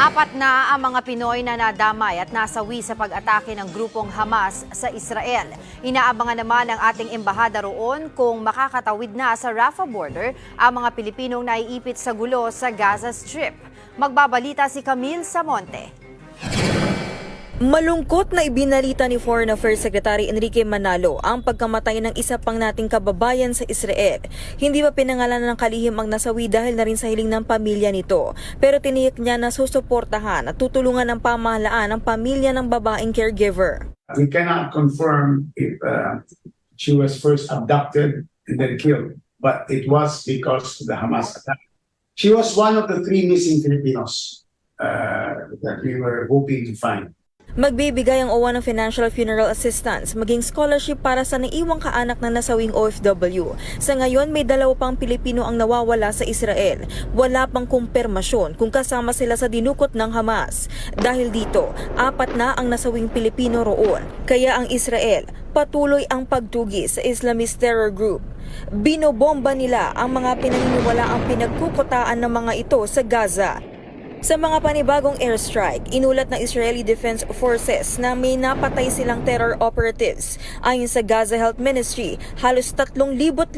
Apat na ang mga Pinoy na nadamay at nasawi sa pag-atake ng grupong Hamas sa Israel. Inaabangan naman ng ating embahada roon kung makakatawid na sa Rafah border ang mga Pilipinong naiipit sa gulo sa Gaza Strip. Magbabalita si Camille Samonte. Malungkot na ibinalita ni Foreign Affairs Secretary Enrique Manalo ang pagkamatay ng isa pang nating kababayan sa Israel. Hindi pa pinangalan ng kalihim ang nasawi dahil na rin sa hiling ng pamilya nito. Pero tiniyak niya na susuportahan at tutulungan ng pamahalaan ang pamilya ng babaeng caregiver. We cannot confirm if uh, she was first abducted and then killed, but it was because of the Hamas attack. She was one of the three missing Filipinos uh, that we were hoping to find. Magbibigay ang OWA ng financial funeral assistance, maging scholarship para sa naiwang kaanak na nasawing OFW. Sa ngayon, may dalawa pang Pilipino ang nawawala sa Israel. Wala pang kumpirmasyon kung kasama sila sa dinukot ng Hamas. Dahil dito, apat na ang nasawing Pilipino roon. Kaya ang Israel, patuloy ang pagtugi sa Islamist terror group. Binobomba nila ang mga pinaniniwala ang pinagkukutaan ng mga ito sa Gaza. Sa mga panibagong airstrike, inulat ng Israeli Defense Forces na may napatay silang terror operatives. Ayon sa Gaza Health Ministry, halos 3,500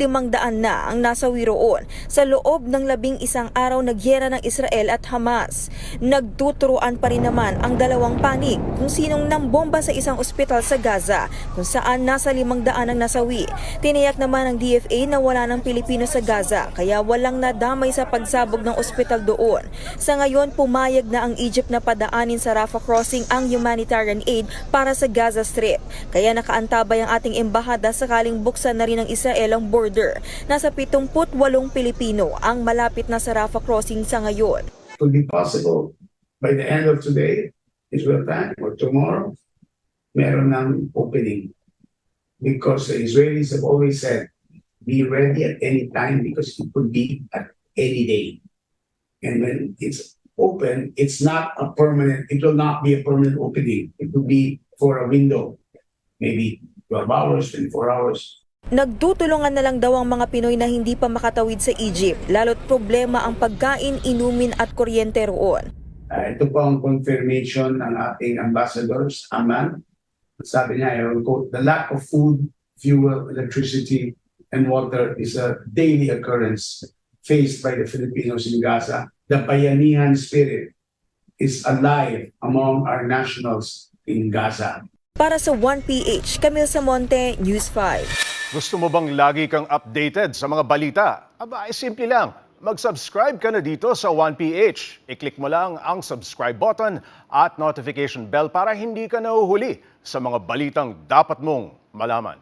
na ang nasawi roon sa loob ng labing isang araw na gyera ng Israel at Hamas. Nagtuturuan pa rin naman ang dalawang panig kung sinong nambomba sa isang ospital sa Gaza kung saan nasa 500 ang nasawi. Tiniyak naman ng DFA na wala ng Pilipino sa Gaza kaya walang nadamay sa pagsabog ng ospital doon. Sa ngayon, pumayag na ang Egypt na padaanin sa Rafah crossing ang humanitarian aid para sa Gaza Strip. Kaya nakaantabay ang ating embahada sakaling buksan na rin ng Israel ang border. Nasa 78 Pilipino ang malapit na sa Rafah crossing sa ngayon. It could be possible by the end of today, Israel time, or tomorrow, meron ng opening. Because the Israelis have always said, be ready at any time because it could be at any day. And when it's open, it's not a permanent, it will not be a permanent opening. It will be for a window, maybe 12 hours, 24 hours. Nagtutulungan na lang daw ang mga Pinoy na hindi pa makatawid sa Egypt, lalo't problema ang pagkain, inumin at kuryente roon. Uh, ito po ang confirmation ng ating ambassadors, Aman. Sabi niya, I will quote, the lack of food, fuel, electricity, and water is a daily occurrence faced by the Filipinos in Gaza. The Bayanihan spirit is alive among our nationals in Gaza. Para sa 1PH, Camille Samonte, News 5. Gusto mo bang lagi kang updated sa mga balita? Aba, ay simple lang. Mag-subscribe ka na dito sa 1PH. I-click mo lang ang subscribe button at notification bell para hindi ka nahuhuli sa mga balitang dapat mong malaman.